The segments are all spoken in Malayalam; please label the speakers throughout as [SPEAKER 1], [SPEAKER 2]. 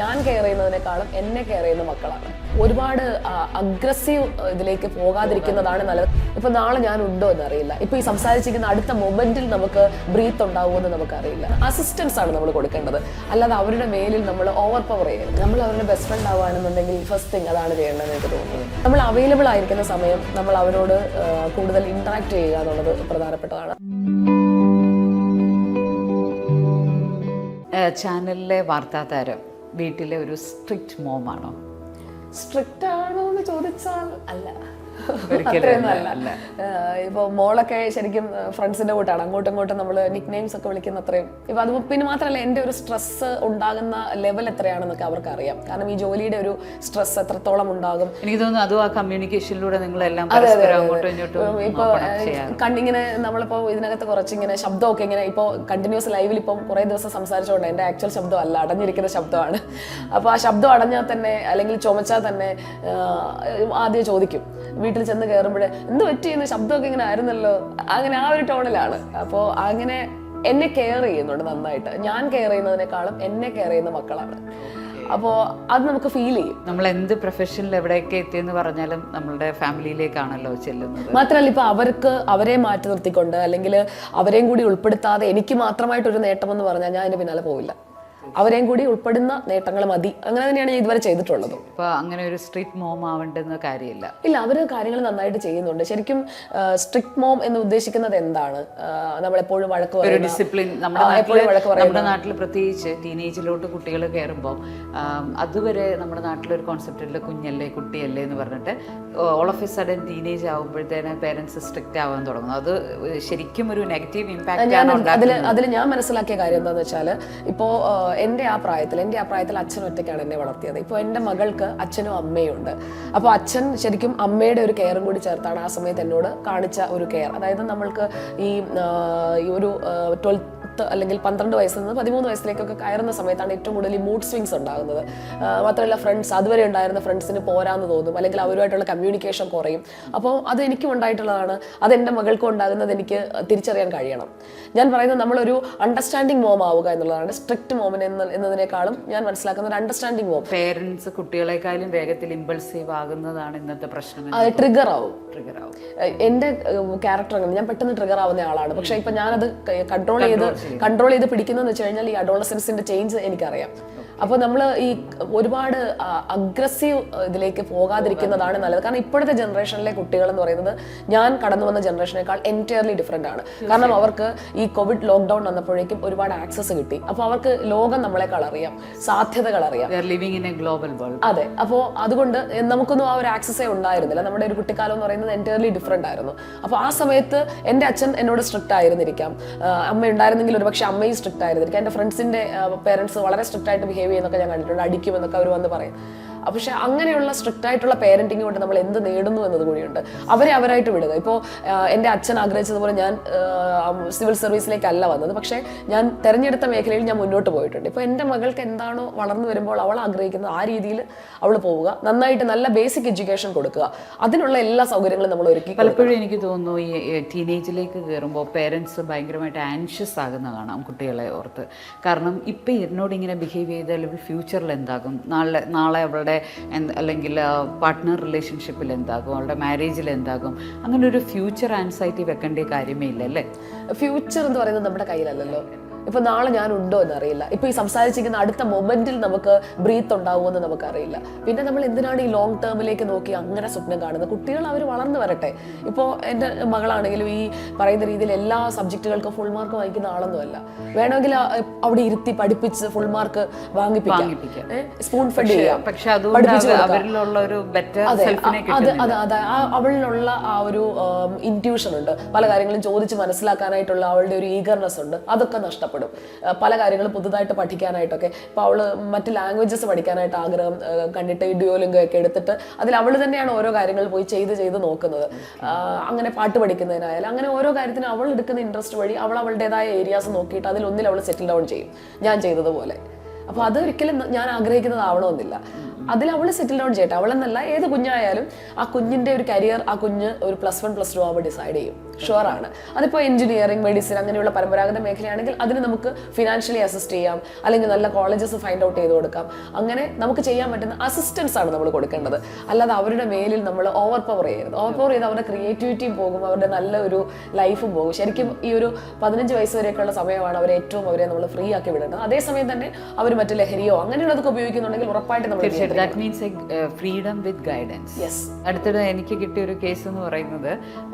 [SPEAKER 1] ഞാൻ കെയർ ചെയ്യുന്നതിനേക്കാളും എന്നെ കെയർ ചെയ്യുന്ന മക്കളാണ്. ഒരുപാട് അഗ്രസീവ് ഇതിലേക്ക് പോകാതിരിക്കുന്നതാണ് നല്ലത്. ഇപ്പൊ നാളെ ഞാൻ ഉണ്ടോ എന്ന് അറിയില്ല ഇപ്പൊ ഈ സംസാരിച്ചിരിക്കുന്ന അടുത്ത മൊമെന്റിൽ നമുക്ക് ബ്രീത്ത് ഉണ്ടാവുമോ എന്ന് നമുക്കറിയില്ല. അസിസ്റ്റൻസ് ആണ് നമ്മൾ കൊടുക്കേണ്ടത്. അല്ലാതെ അവരുടെ മേലിൽ നമ്മൾ ഓവർ പവർ ചെയ്യരുത്. നമ്മൾ അവരുടെ ബെസ്റ്റ് ഫ്രണ്ട് ആവുകയാണെന്നുണ്ടെങ്കിൽ ഫസ്റ്റ് തിങ് അതാണ് ചെയ്യേണ്ടതെന്ന് എനിക്ക് തോന്നുന്നത്. നമ്മൾ അവൈലബിൾ ആയിരിക്കുന്ന സമയം നമ്മൾ അവരോട് കൂടുതൽ ഇന്ററാക്ട് ചെയ്യുക എന്നുള്ളത് പ്രധാനപ്പെട്ടതാണ്.
[SPEAKER 2] ചാനലിലെ വാർത്താ താരം. വീട്ടിലെ ഒരു സ്ട്രിക്റ്റ് മോമാണോ?
[SPEAKER 1] സ്ട്രിക്റ്റ് ആണോ എന്ന് ചോദിച്ചാൽ അല്ല.
[SPEAKER 2] അല്ല,
[SPEAKER 1] ഇപ്പോൾ മോളൊക്കെ ശരിക്കും ഫ്രണ്ട്സിന്റെ കൂട്ടാണ്. അങ്ങോട്ടും ഇങ്ങോട്ടും നമ്മൾ നിക് നെയിംസ് ഒക്കെ വിളിക്കുന്ന അത്രയും. ഇപ്പൊ അത് പിന്നെ മാത്രമല്ല എന്റെ ഒരു സ്ട്രെസ് ഉണ്ടാകുന്ന ലെവൽ എത്രയാണെന്നൊക്കെ അവർക്ക് അറിയാം കാരണം ഈ ജോലിയുടെ ഒരു സ്ട്രെസ് എത്രത്തോളം ഉണ്ടാകും.
[SPEAKER 2] എനിക്ക് തോന്നുന്നു അതും ആ കമ്മ്യൂണിക്കേഷനിലൂടെ നിങ്ങളെല്ലാം
[SPEAKER 1] ഇപ്പൊ
[SPEAKER 2] ചെയ്യാം.
[SPEAKER 1] കണ്ടിങ്ങനെ നമ്മളിപ്പോ ഇതിനകത്ത് കുറച്ചിങ്ങനെ ശബ്ദമൊക്കെ ഇങ്ങനെ ഇപ്പോൾ കണ്ടിന്യൂസ് ലൈവിൽ ഇപ്പം കുറേ ദിവസം സംസാരിച്ചുകൊണ്ട് എന്റെ ആക്ച്വൽ ശബ്ദം അല്ല അടഞ്ഞിരിക്കുന്ന ശബ്ദമാണ്. അപ്പോൾ ആ ശബ്ദം അടഞ്ഞാൽ തന്നെ അല്ലെങ്കിൽ ചുമച്ചാൽ തന്നെ ആദ്യം ചോദിക്കും. വീട്ടിൽ ചെന്ന് കയറുമ്പോഴേ എന്ത് പറ്റിയെന്ന് ശബ്ദമൊക്കെ ഇങ്ങനെ ആയിരുന്നല്ലോ. അങ്ങനെ ആ ഒരു ടോണിലാണ്. അപ്പോൾ അങ്ങനെ എന്നെ കെയർ ചെയ്യുന്നുണ്ട് നന്നായിട്ട്. ഞാൻ കെയർ ചെയ്യുന്നതിനേക്കാളും എന്നെ കെയർ ചെയ്യുന്ന മക്കളാണ്. അപ്പോൾ അത് നമുക്ക് ഫീൽ ചെയ്യും.
[SPEAKER 2] നമ്മൾ എന്ത് പ്രൊഫഷനിൽ എവിടെയൊക്കെ എത്തിയെന്ന് പറഞ്ഞാലും നമ്മളുടെ ഫാമിലിയിലേക്കാണല്ലോ ചെല്ലുന്നത്.
[SPEAKER 1] മാത്രമല്ല ഇപ്പൊ അവർക്ക് അവരെ മാറ്റി നിർത്തിക്കൊണ്ട് അല്ലെങ്കിൽ അവരെയും കൂടി ഉൾപ്പെടുത്താതെ എനിക്ക് മാത്രമായിട്ടൊരു നേട്ടമെന്ന് പറഞ്ഞാൽ ഞാൻ അതിന് പിന്നാലെ പോവില്ല. അവരെയും കൂടി ഉൾപ്പെടുന്ന നേട്ടങ്ങൾ മതി. അങ്ങനെ തന്നെയാണ് ഞാൻ ഇതുവരെ ചെയ്തിട്ടുള്ളത്.
[SPEAKER 2] ഇപ്പൊ അങ്ങനെ ഒരു സ്ട്രിക്ട് മോം ആവേണ്ടെന്ന കാര്യമില്ല.
[SPEAKER 1] ഇല്ല അവർ കാര്യങ്ങൾ നന്നായിട്ട് ചെയ്യുന്നുണ്ട്. ശരിക്കും സ്ട്രിക്ട് മോം എന്ന് ഉദ്ദേശിക്കുന്നത് എന്താണ്? നമ്മളെപ്പോഴും വഴക്ക്
[SPEAKER 2] ഒരു ഡിസിപ്ലിൻ നമ്മുടെ
[SPEAKER 1] വഴക്ക്
[SPEAKER 2] നമ്മുടെ നാട്ടിൽ പ്രത്യേകിച്ച് ടീനേജിലോട്ട് കുട്ടികൾ കയറുമ്പോൾ അതുവരെ നമ്മുടെ നാട്ടിലൊരു കോൺസെപ്റ്റില്ല കുഞ്ഞല്ലേ കുട്ടിയല്ലേ എന്ന് പറഞ്ഞിട്ട് all of a sudden teenage ആകുമ്പോഴത്തേന് parents strict ആവാൻ തുടങ്ങുന്നു. അത് ശരിക്കും ഒരു നെഗറ്റീവ് ഇമ്പാക്റ്റ്
[SPEAKER 1] അതിൽ ഞാൻ മനസ്സിലാക്കിയ കാര്യം എന്താണെന്ന് വെച്ചാൽ ഇപ്പോൾ എന്റെ ആ പ്രായത്തിൽ എന്റെ ആ പ്രായത്തിൽ അച്ഛൻ ഒറ്റയ്ക്കാണ് എന്നെ വളർത്തിയത്. ഇപ്പോൾ എന്റെ മകൾക്ക് അച്ഛനും അമ്മയും ഉണ്ട് അപ്പോൾ അച്ഛൻ ശരിക്കും അമ്മയുടെ ഒരു കെയറും കൂടി ചേർത്താണ് ആ സമയത്ത് എന്നോട് കാണിച്ച ഒരു കെയർ. അതായത് നമ്മൾക്ക് ഈ ഒരു ട്വൽത്ത് അല്ലെങ്കിൽ പന്ത്രണ്ട് വയസ്സിൽ നിന്ന് പതിമൂന്ന് വയസ്സിലേക്കൊക്കെ കയറുന്ന സമയത്താണ് ഏറ്റവും കൂടുതൽ ഈ മൂഡ് സ്വിങ്സ് ഉണ്ടാകുന്നത്. മാത്രമല്ല ഫ്രണ്ട്സ് അതുവരെ ഉണ്ടായിരുന്ന ഫ്രണ്ട്സിന് പോരാന്ന് തോന്നും. അല്ലെങ്കിൽ അവരുമായിട്ടുള്ള കമ്മ്യൂണിക്കേഷൻ കുറയും. അപ്പോൾ അത് എനിക്കും ഉണ്ടായിട്ടുള്ളതാണ്. അത് എന്റെ മകൾക്കും ഉണ്ടാകുന്നത് എനിക്ക് തിരിച്ചറിയാൻ കഴിയണം. ഞാൻ പറയുന്നത് നമ്മളൊരു അണ്ടർസ്റ്റാൻഡിങ് മോം ആവുക എന്നുള്ളതാണ്. സ്ട്രിക്റ്റ് മോമൻ എന്ന എന്നതിനേക്കാളും ഞാൻ മനസ്സിലാക്കുന്ന ഒരു അണ്ടർസ്റ്റാൻഡിങ് മോം
[SPEAKER 2] പേരൻസ് കുട്ടികളെക്കാളും വേഗത്തിൽ ഇമ്പൾസീവ് ആകുന്നതാണ് ഇന്നത്തെ പ്രശ്നം
[SPEAKER 1] അത് ട്രിഗർ ആവും.
[SPEAKER 2] ട്രിഗർ ആവും.
[SPEAKER 1] എന്റെ എന്റെ ക്യാരക്ടർ അങ്ങനെ. ഞാൻ പെട്ടെന്ന് ട്രിഗർ ആവുന്ന ആളാണ്. പക്ഷെ ഇപ്പൊ ഞാനത് കൺട്രോൾ ചെയ്ത് കൺട്രോൾ ചെയ്ത് പിടിക്കുന്നതെന്ന് വെച്ച് കഴിഞ്ഞാൽ ഈ അഡോളസൻസിന്റെ ചേഞ്ച് എനിക്കറിയാം. അപ്പോൾ നമ്മൾ ഈ ഒരുപാട് അഗ്രസീവ് ഇതിലേക്ക് പോകാതിരിക്കുന്നതാണ് നല്ലത്. കാരണം ഇപ്പോഴത്തെ ജനറേഷനിലെ കുട്ടികൾ എന്ന് പറയുന്നത് ഞാൻ കടന്നു വന്ന ജനറേഷനേക്കാൾ എന്റയർലി ഡിഫറെന്റ് ആണ്. കാരണം അവർക്ക് ഈ കോവിഡ് ലോക്ക്ഡൗൺ വന്നപ്പോഴേക്കും ഒരുപാട് ആക്സസ് കിട്ടി. അപ്പോൾ അവർക്ക് ലോകം നമ്മളെക്കാൾ അറിയാം. സാധ്യതകൾ അറിയാം.
[SPEAKER 2] ഇൻ എ ഗ്ലോബൽ വേൾഡ്
[SPEAKER 1] അതെ. അപ്പോ അതുകൊണ്ട് നമുക്കൊന്നും ആ ഒരു ആക്സസേ ഉണ്ടായിരുന്നില്ല. നമ്മുടെ ഒരു കുട്ടിക്കാലം എന്ന് പറയുന്നത് എന്റയർലി ഡിഫറെന്റ് ആയിരുന്നു. അപ്പോൾ ആ സമയത്ത് എന്റെ അച്ഛൻ എന്നോട് സ്ട്രിക്റ്റ് ആയിരുന്നിരിക്കാം. അമ്മ ഉണ്ടായിരുന്നെങ്കിൽ ഒരു പക്ഷേ അമ്മയും സ്ട്രിക്റ്റ് ആയിരുന്നിരിക്കാം. എന്റെ ഫ്രണ്ട്സിന്റെ പേരൻസ് വളരെ സ്ട്രിക്റ്റ് ആയിട്ട് ബിഹേവ് ചെയ്യുന്നൊക്കെ ഞാൻ കണ്ടിട്ടുണ്ട് അടിക്കുമെന്നൊക്കെ അവർ വന്ന് പറയും. പക്ഷേ അങ്ങനെയുള്ള സ്ട്രിക്റ്റ് ആയിട്ടുള്ള പേരന്റിങ് കൊണ്ട് നമ്മൾ എന്ത് നേടുന്നു എന്നത് കൂടിയുണ്ട്. അവരെ അവരായിട്ട് വിടുക. ഇപ്പോൾ എന്റെ അച്ഛൻ ആഗ്രഹിച്ചതുപോലെ ഞാൻ സിവിൽ സർവീസിലേക്കല്ല വന്നത്. പക്ഷേ ഞാൻ തിരഞ്ഞെടുത്ത മേഖലയിൽ ഞാൻ മുന്നോട്ട് പോയിട്ടുണ്ട്. ഇപ്പോൾ എന്റെ മകൾക്ക് എന്താണോ വളർന്നു വരുമ്പോൾ അവൾ ആഗ്രഹിക്കുന്നത് ആ രീതിയിൽ അവൾ പോവുക. നന്നായിട്ട് നല്ല ബേസിക് എഡ്യൂക്കേഷൻ കൊടുക്കുക. അതിനുള്ള എല്ലാ സൗകര്യങ്ങളും നമ്മൾ ഒരുക്കി
[SPEAKER 2] പലപ്പോഴും എനിക്ക് തോന്നുന്നു ഈ ടീനേജിലേക്ക് കയറുമ്പോൾ പേരൻസ് ഭയങ്കരമായിട്ട് ആൻഷ്യസ് ആകുന്ന കാണാം കുട്ടികളെ ഓർത്ത്. കാരണം ഇപ്പം എന്നോട് ഇങ്ങനെ ബിഹേവ് ചെയ്താൽ ഫ്യൂച്ചറിൽ എന്താകും? നാളെ നാളെ അവളുടെ എന്ത് അല്ലെങ്കിൽ പാർട്ട്ണർ റിലേഷൻഷിപ്പിൽ എന്താകും അവളുടെ മാരേജിൽ എന്താകും അങ്ങനെ ഒരു ഫ്യൂച്ചർ ആൻസൈറ്റി വെക്കേണ്ട കാര്യമേ ഇല്ല അല്ലേ?
[SPEAKER 1] ഫ്യൂച്ചർ എന്ന് പറയുന്നത് നമ്മുടെ കയ്യിലല്ലല്ലോ. ഇപ്പൊ നാളെ ഞാൻ ഉണ്ടോ എന്നറിയില്ല. ഇപ്പൊ ഈ സംസാരിച്ചിരിക്കുന്ന അടുത്ത മൊമെന്റിൽ നമുക്ക് ബ്രീത്ത് ഉണ്ടാവുമോ ഉണ്ടാവുമെന്ന് നമുക്കറിയില്ല. പിന്നെ നമ്മൾ എന്തിനാണ് ഈ ലോങ് ടേമിലേക്ക് നോക്കി അങ്ങനെ സ്വപ്നം കാണുന്നത്? കുട്ടികൾ അവർ വളർന്നു വരട്ടെ. ഇപ്പോൾ എന്റെ മകളാണെങ്കിലും ഈ പറയുന്ന രീതിയിൽ എല്ലാ സബ്ജക്റ്റുകൾക്കും ഫുൾ മാർക്ക് വാങ്ങിക്കുന്ന ആളൊന്നുമല്ല. വേണമെങ്കിൽ അവിടെ ഇരുത്തി പഠിപ്പിച്ച് ഫുൾ മാർക്ക് വാങ്ങിപ്പിക്കാം. സ്പൂൺ ഫെഡ് ചെയ്യാം.
[SPEAKER 2] പക്ഷെ. അവരിലുള്ള ഒരു ബെറ്റർ
[SPEAKER 1] അതെ അത് അത് അതെ ആ അവളിലുള്ള ആ ഒരു ഇന്റ്യൂഷൻ ഉണ്ട്. പല കാര്യങ്ങളും ചോദിച്ച് മനസ്സിലാക്കാനായിട്ടുള്ള അവളുടെ ഒരു ഈഗർനെസ് ഉണ്ട്. അതൊക്കെ നഷ്ടപ്പെടും. ആ, പല കാര്യങ്ങളും പുതുതായിട്ട് പഠിക്കാനായിട്ടൊക്കെ. ഇപ്പോൾ അവൾ മറ്റ് ലാംഗ്വേജസ് പഠിക്കാനായിട്ട് ആഗ്രഹം കണ്ടിട്ട് ഇഡിയോലിംഗോ ഒക്കെ എടുത്തിട്ട് അതിൽ അവൾ തന്നെയാണ് ഓരോ കാര്യങ്ങൾ പോയി ചെയ്ത് ചെയ്ത് നോക്കുന്നത്. അങ്ങനെ പാട്ട് പഠിക്കുന്നതിനായാലും അങ്ങനെ ഓരോ കാര്യത്തിനും അവൾ എടുക്കുന്ന ഇൻട്രസ്റ്റ് വഴി അവൾ അവളുടേതായ ഏരിയാസ് നോക്കിയിട്ട് അതിലൊന്നിൽ അവൾ സെറ്റിൽ ഡൗൺ ചെയ്യും. ഞാൻ ചെയ്തതുപോലെ. അപ്പോൾ അത് ഒരിക്കലും ഞാൻ ആഗ്രഹിക്കുന്നത് ആവണമെന്നില്ല അതിൽ അവൾ സെറ്റിൽ ഡൗൺ ചെയ്യട്ടെ. അവളെന്നല്ല ഏത് കുഞ്ഞായാലും ആ കുഞ്ഞിന്റെ ഒരു കരിയർ ആ കുഞ്ഞ് ഒരു പ്ലസ് വൺ പ്ലസ് ടു ആവുമ്പോൾ ഡിസൈഡ് ചെയ്യും. ഷുവർ ആണ് അതിപ്പോൾ എഞ്ചിനീയറിംഗ് മെഡിസിൻ അങ്ങനെയുള്ള പരമ്പരാഗത മേഖലയാണെങ്കിൽ അതിന് നമുക്ക് ഫിനാൻഷ്യലി അസിസ്റ്റ് ചെയ്യാം. അല്ലെങ്കിൽ നല്ല കോളേജസ് ഫൈൻഡ് ഔട്ട് ചെയ്ത് കൊടുക്കാം. അങ്ങനെ നമുക്ക് ചെയ്യാൻ പറ്റുന്ന അസിസ്റ്റൻസ് ആണ് നമ്മൾ കൊടുക്കേണ്ടത്. അല്ലാതെ അവരുടെ മേലിൽ നമ്മൾ ഓവർ പവർ ചെയ്യരുത്. ഓവർ പവർ ചെയ്ത് അവരുടെ ക്രിയേറ്റിവിറ്റിയും പോകും. അവരുടെ നല്ല ഒരു ലൈഫും പോകും. ശരിക്കും ഈ ഒരു പതിനഞ്ച് വയസ്സ് വരെയൊക്കെയുള്ള സമയമാണ് അവരെ ഏറ്റവും അവരെ നമ്മൾ ഫ്രീ ആക്കി വിടേണ്ടത്. അതേസമയം തന്നെ അവർ മറ്റു ലഹരിയോ അങ്ങനെയുള്ളതൊക്കെ ഉപയോഗിക്കുന്നുണ്ടെങ്കിൽ ഉറപ്പായിട്ട് നമ്മൾ
[SPEAKER 2] ഫ്രീഡം വിത്ത് ഗൈഡൻസ്
[SPEAKER 1] യെസ്
[SPEAKER 2] അടുത്തിടെ എനിക്ക് കിട്ടിയ ഒരു കേസ് എന്ന് പറയുന്നത്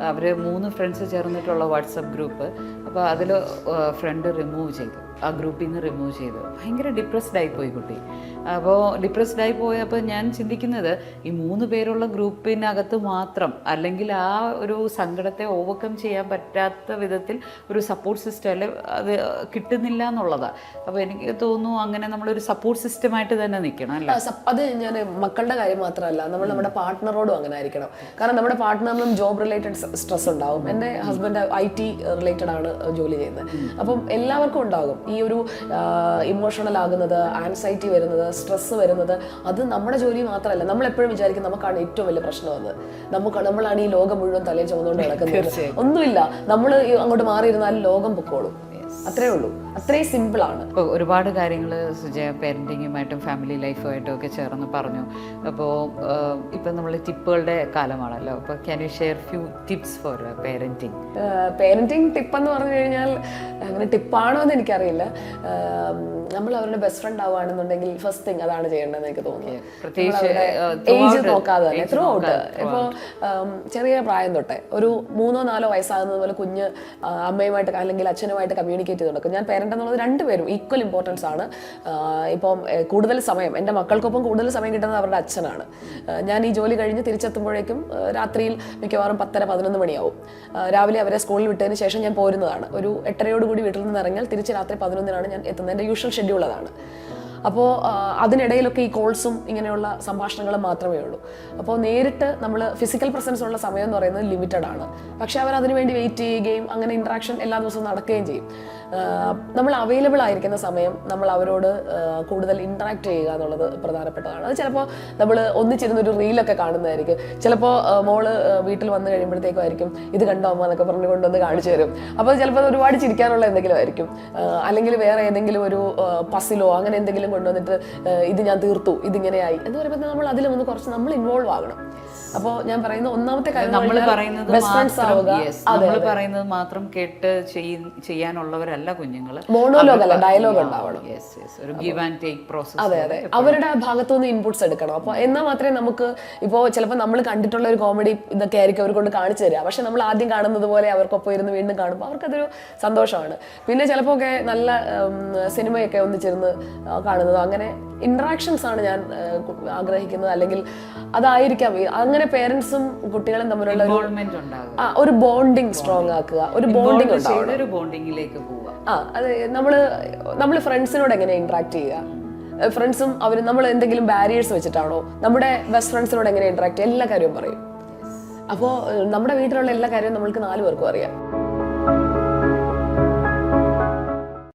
[SPEAKER 2] അവർ മൂന്ന് ഫ്രണ്ട്സ് ചേർന്നിട്ടുള്ള വാട്സപ്പ് ഗ്രൂപ്പ്. അപ്പോൾ അതിൽ ഫ്രണ്ട് റിമൂവ് ചെയ്തു. ആ ഗ്രൂപ്പിൽ നിന്ന് റിമൂവ് ചെയ്തു. ഭയങ്കര ഡിപ്രസ്ഡ് ആയി പോയി കുട്ടി. അപ്പോൾ ഡിപ്രസ്ഡ് ആയി പോയപ്പോൾ ഞാൻ ചിന്തിക്കുന്നത് ഈ മൂന്ന് പേരുള്ള ഗ്രൂപ്പിനകത്ത് മാത്രം അല്ലെങ്കിൽ ആ ഒരു സങ്കടത്തെ ഓവർകം ചെയ്യാൻ പറ്റാത്ത വിധത്തിൽ ഒരു സപ്പോർട്ട് സിസ്റ്റം അല്ലെ അത് കിട്ടുന്നില്ല എന്നുള്ളതാണ് അപ്പോൾ എനിക്ക് തോന്നുന്നു അങ്ങനെ നമ്മളൊരു സപ്പോർട്ട് സിസ്റ്റമായിട്ട് തന്നെ നിൽക്കണം അല്ല?
[SPEAKER 1] അത് ഞാൻ മക്കളുടെ കാര്യം മാത്രമല്ല നമ്മൾ നമ്മുടെ പാർട്ട്ണറോടും അങ്ങനെ ആയിരിക്കണം. കാരണം നമ്മുടെ പാർട്ട്ണറിനും ജോബ് റിലേറ്റഡ് സ്ട്രെസ് ഉണ്ടാവും. എന്റെ ഹസ്ബൻഡ് ഐ ടി റിലേറ്റഡ് ആണ് ജോലി ചെയ്യുന്നത്. അപ്പം എല്ലാവർക്കും ഉണ്ടാകും. ഈ ഒരു ഇമോഷണൽ ആകുന്നത് ആൻസൈറ്റി വരുന്നത് സ്ട്രെസ് വരുന്നത് അത് നമ്മുടെ ജോലി മാത്രമല്ല. നമ്മൾ എപ്പോഴും വിചാരിക്കും നമുക്കാണ് ഏറ്റവും വലിയ പ്രശ്നം അത്. നമുക്ക് നമ്മളാണ് ഈ ലോകം മുഴുവൻ തലയിൽ ചുമന്നുകൊണ്ട് നടക്കുന്നത്. ഒന്നുമില്ല. നമ്മൾ അങ്ങോട്ട് മാറിയിരുന്നാലും ലോകം പൊക്കോളും. അത്രേ ഉള്ളൂ. അത്രേ സിമ്പിൾ ആണ്
[SPEAKER 2] ഇപ്പോൾ ഒരുപാട് കാര്യങ്ങൾ സുജയ പേരന്റിങ്ങുമായിട്ടും ഫാമിലി ലൈഫുമായിട്ടും ഒക്കെ ചേർന്ന് പറഞ്ഞു. അപ്പോൾ ഇപ്പം നമ്മൾ ടിപ്പുകളുടെ കാലമാണല്ലോ. അപ്പോൾ can you share few tips for parenting
[SPEAKER 1] parenting tip എന്ന് പറഞ്ഞു കഴിഞ്ഞാൽ അങ്ങനെ ടിപ്പാണോ എന്ന് എനിക്കറിയില്ല. നമ്മൾ അവരുടെ ബെസ്റ്റ് ഫ്രണ്ട് ആവുകയാണെന്നുണ്ടെങ്കിൽ ഫസ്റ്റ് തിങ് അതാണ് ചെയ്യേണ്ടതെന്ന് എനിക്ക് തോന്നുന്നു.
[SPEAKER 2] പ്രത്യേകിച്ച്, uh,
[SPEAKER 1] ഏജ് നോക്കാതെ തന്നെ ത്രൂ ഔട്ട് ഇപ്പോൾ ചെറിയ പ്രായം തൊട്ടേ ഒരു മൂന്നോ നാലോ വയസ്സാകുന്നത് പോലെ കുഞ്ഞ് അമ്മയുമായിട്ട് അല്ലെങ്കിൽ അച്ഛനുമായിട്ട് കമ്മ്യൂണിക്കേറ്റ് ചെയ്ത് കൊടുക്കും ഞാൻ പേരന്റ് എന്നുള്ളത് രണ്ടുപേരും ഈക്വൽ ഇമ്പോർട്ടൻസ് ആണ്. ഇപ്പം കൂടുതൽ സമയം എന്റെ മക്കൾക്കൊപ്പം കൂടുതൽ സമയം കിട്ടുന്നത് അവരുടെ അച്ഛനാണ്. ഞാൻ ഈ ജോലി കഴിഞ്ഞ് തിരിച്ചെത്തുമ്പോഴേക്കും രാത്രിയിൽ മിക്കവാറും പത്തര പതിനൊന്ന് മണിയാവും. രാവിലെ അവരെ സ്കൂളിൽ വിട്ടതിന് ശേഷം ഞാൻ പോരുന്നതാണ്. ഒരു എട്ടരയോടുകൂടി വീട്ടിൽ നിന്ന് ഇറങ്ങിയാൽ തിരിച്ച് രാത്രി പതിനൊന്നിനാണ് ഞാൻ എത്തുന്നത്. എന്റെ യൂഷ്വൽ ഷെഡ്യൂൾ അതാണ്. അപ്പോൾ അതിനിടയിലൊക്കെ ഈ കോൾസും ഇങ്ങനെയുള്ള സംഭാഷണങ്ങളും മാത്രമേ ഉള്ളൂ. അപ്പോൾ നേരിട്ട് നമ്മൾ ഫിസിക്കൽ പ്രസൻസ് ഉള്ള സമയം എന്ന് പറയുന്നത് ലിമിറ്റഡ് ആണ്. പക്ഷേ അവർ അതിനുവേണ്ടി വെയിറ്റ് ചെയ്യുകയും അങ്ങനെ ഇൻട്രാക്ഷൻ എല്ലാ ദിവസവും നടക്കുകയും ചെയ്യും. നമ്മൾ അവൈലബിൾ ആയിരിക്കുന്ന സമയം നമ്മൾ അവരോട് കൂടുതൽ ഇൻട്രാക്ട് ചെയ്യുക എന്നുള്ളത് പ്രധാനപ്പെട്ടതാണ്. അത് ചിലപ്പോൾ നമ്മൾ ഒന്നിച്ചിരുന്ന ഒരു റീലൊക്കെ കാണുന്നതായിരിക്കും. ചിലപ്പോൾ മോൾ വീട്ടിൽ വന്നു കഴിയുമ്പോഴത്തേക്കും ആയിരിക്കും ഇത് കണ്ടോ അമ്മ? എന്നൊക്കെ പറഞ്ഞു കൊണ്ടുവന്ന് കാണിച്ചു തരും. അപ്പോൾ ചിലപ്പോൾ ഒരുപാട് ചിരിക്കാനുള്ള എന്തെങ്കിലും ആയിരിക്കും. അല്ലെങ്കിൽ വേറെ ഏതെങ്കിലും ഒരു പസിലോ അങ്ങനെ എന്തെങ്കിലും കൊണ്ടുവന്നിട്ട് ഇത് ഞാൻ തീർത്തു ഇതിങ്ങനെയായി എന്ന് പറയുമ്പോൾ നമ്മൾ അതിൽ ഒന്ന് കുറച്ച് നമ്മൾ ഇൻവോൾവ് ആകണം. അപ്പോൾ ഞാൻ പറയുന്ന ഒന്നാമത്തെ കാര്യം
[SPEAKER 2] നമ്മൾ പറയുന്നത് മാത്രം കേട്ട് ചെയ്യ- ചെയ്യാനുള്ളവരല്ല കുഞ്ഞുങ്ങൾ
[SPEAKER 1] മോണോലോഗ് അല്ല ഡയലോഗ് ഉണ്ടാവണം.
[SPEAKER 2] യെസ് യെസ് ഒരു ഗിവ് ആൻഡ് ടേക്ക് പ്രോസസ്
[SPEAKER 1] അതെ അതെ. അവരുടെ ഭാഗത്തു നിന്ന് ഇൻപുട്സ് എടുക്കണം. അപ്പോൾ എന്നാൽ മാത്രമേ നമുക്ക് ഇപ്പോൾ ചിലപ്പോൾ നമ്മൾ കണ്ടിട്ടുള്ള ഒരു കോമഡി ഇതൊക്കെ ആയിരിക്കും അവർ കൊണ്ട് കാണിച്ചു തരിക. പക്ഷെ നമ്മൾ ആദ്യം കാണുന്നത് പോലെ അവർക്കൊപ്പം ഇരുന്ന് വീണ്ടും കാണുമ്പോൾ അവർക്കതൊരു സന്തോഷമാണ്. പിന്നെ ചിലപ്പോൾ ഒക്കെ നല്ല സിനിമയൊക്കെ ഒന്നിച്ചിരുന്ന് കാണുന്നതോ. അങ്ങനെ ഇൻട്രാക്ഷൻസ് ആണ് ഞാൻ ആഗ്രഹിക്കുന്നത്. അല്ലെങ്കിൽ അതായിരിക്കാം. അങ്ങനെ പേരൻസും കുട്ടികളും തമ്മിലുള്ള ഒരു ബോണ്ടിങ് സ്ട്രോങ് ആക്കുക. ഒരു ബോണ്ടിങ്
[SPEAKER 2] ബോണ്ടിങ്ങിലേക്ക് പോവുക.
[SPEAKER 1] ആ അതെ നമ്മൾ നമ്മൾ ഫ്രണ്ട്സിനോട് എങ്ങനെ ഇന്ററാക്ട് ചെയ്യുക? ഫ്രണ്ട്സും അവർ നമ്മൾ എന്തെങ്കിലും ബാരിയേഴ്സ് വെച്ചിട്ടാണോ? നമ്മുടെ ബെസ്റ്റ് ഫ്രണ്ട്സിനോട് എങ്ങനെ ഇന്ററാക്ട് ചെയ്യുക? എല്ലാ കാര്യവും പറയും. അപ്പോൾ നമ്മുടെ വീട്ടിലുള്ള എല്ലാ കാര്യവും നമ്മൾക്ക് നാല് പേർക്കും അറിയാം.